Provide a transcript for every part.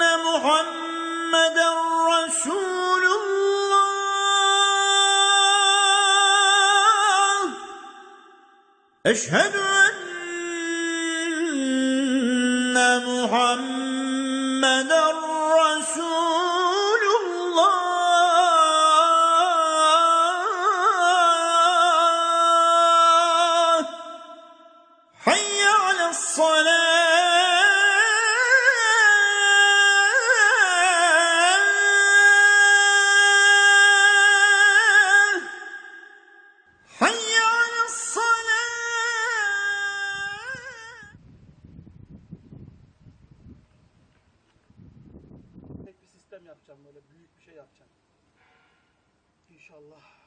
أن محمد رسول الله. أشهد أن محمدا رسول الله. حي على الصلاة. Yapacağım böyle büyük bir şey yapacağım. İnşallah.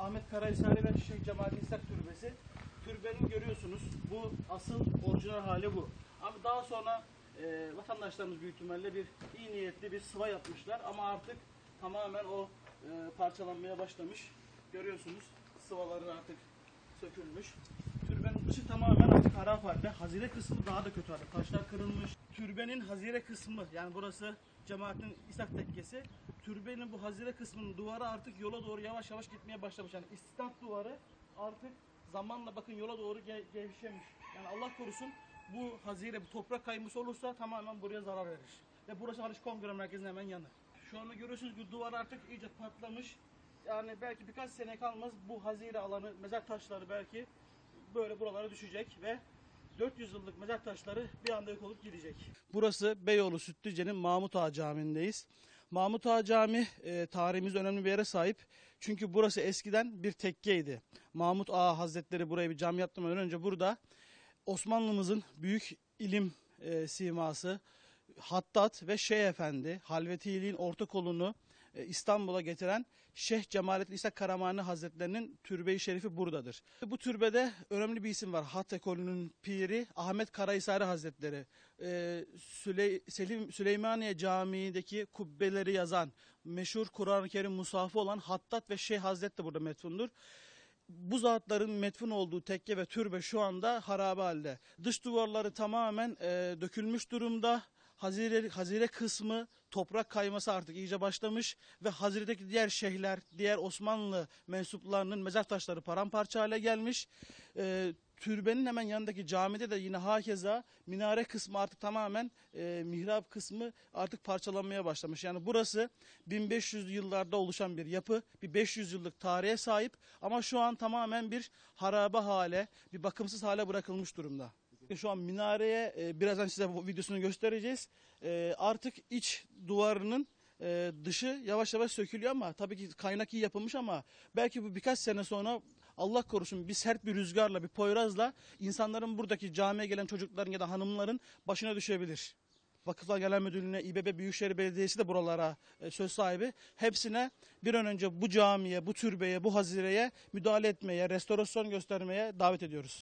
Ahmet Karahisari ve Şeyh Cemaati İshak Türbesi. Türbenin görüyorsunuz. Bu asıl orijinal hali bu. Ama daha sonra e, vatandaşlarımız büyük ihtimalle bir iyi niyetli bir sıva yapmışlar. Ama artık tamamen o e, parçalanmaya başlamış. Görüyorsunuz sıvaları artık sökülmüş. Artık harap halde. Hazire kısmı daha da kötü halde. Taşlar kırılmış. Türbenin hazire kısmı yani burası cemaatin İshak tekkesi. Türbenin bu hazire kısmının duvarı artık yola doğru yavaş yavaş gitmeye başlamış. Yani istinat duvarı artık zamanla bakın yola doğru ge- gevşemiş. Yani Allah korusun bu hazire, bu toprak kayması olursa tamamen buraya zarar verir. Ve burası Haliç Kongre Merkezi'nin hemen yanı. Şu anda görüyorsunuz ki duvar artık iyice patlamış. Yani belki birkaç sene kalmaz bu hazire alanı, mezar taşları belki böyle buralara düşecek ve 400 yıllık mezar taşları bir anda yok olup gidecek. Burası Beyoğlu Sütlüce'nin Mahmut Ağa Camii'ndeyiz. Mahmut Ağa Camii e, tarihimizde önemli bir yere sahip. Çünkü burası eskiden bir tekkeydi. Mahmut Ağa Hazretleri buraya bir cami yaptırmadan önce burada Osmanlımızın büyük ilim e, siması Hattat ve Şeyh Efendi halvetiliğin orta kolunu e, İstanbul'a getiren Şeyh Cemalettin İsa Karamani Hazretlerinin türbeyi şerifi buradadır. Bu türbede önemli bir isim var. Hat ekolünün piri Ahmet Karahisari Hazretleri. E, Süley, Selim, Süleymaniye Camii'deki kubbeleri yazan meşhur Kur'an-ı Kerim musafı olan Hattat ve Şeyh Hazret de burada metfundur bu zatların metfun olduğu tekke ve türbe şu anda harabe halde. Dış duvarları tamamen e, dökülmüş durumda. Hazire, hazire kısmı toprak kayması artık iyice başlamış ve haziredeki diğer şeyhler, diğer Osmanlı mensuplarının mezar taşları paramparça hale gelmiş. E, türbenin hemen yanındaki camide de yine hakeza minare kısmı artık tamamen e, mihrap kısmı artık parçalanmaya başlamış. Yani burası 1500 yıllarda oluşan bir yapı, bir 500 yıllık tarihe sahip ama şu an tamamen bir harabe hale, bir bakımsız hale bırakılmış durumda. Şu an minareye e, birazdan size videosunu göstereceğiz. E, artık iç duvarının e, dışı yavaş yavaş sökülüyor ama tabii ki kaynak iyi yapılmış ama belki bu birkaç sene sonra Allah korusun bir sert bir rüzgarla bir poyrazla insanların buradaki camiye gelen çocukların ya da hanımların başına düşebilir. Vakıflar Genel Müdürlüğü'ne, İBB Büyükşehir Belediyesi de buralara e, söz sahibi. Hepsine bir an önce bu camiye, bu türbeye, bu hazireye müdahale etmeye, restorasyon göstermeye davet ediyoruz.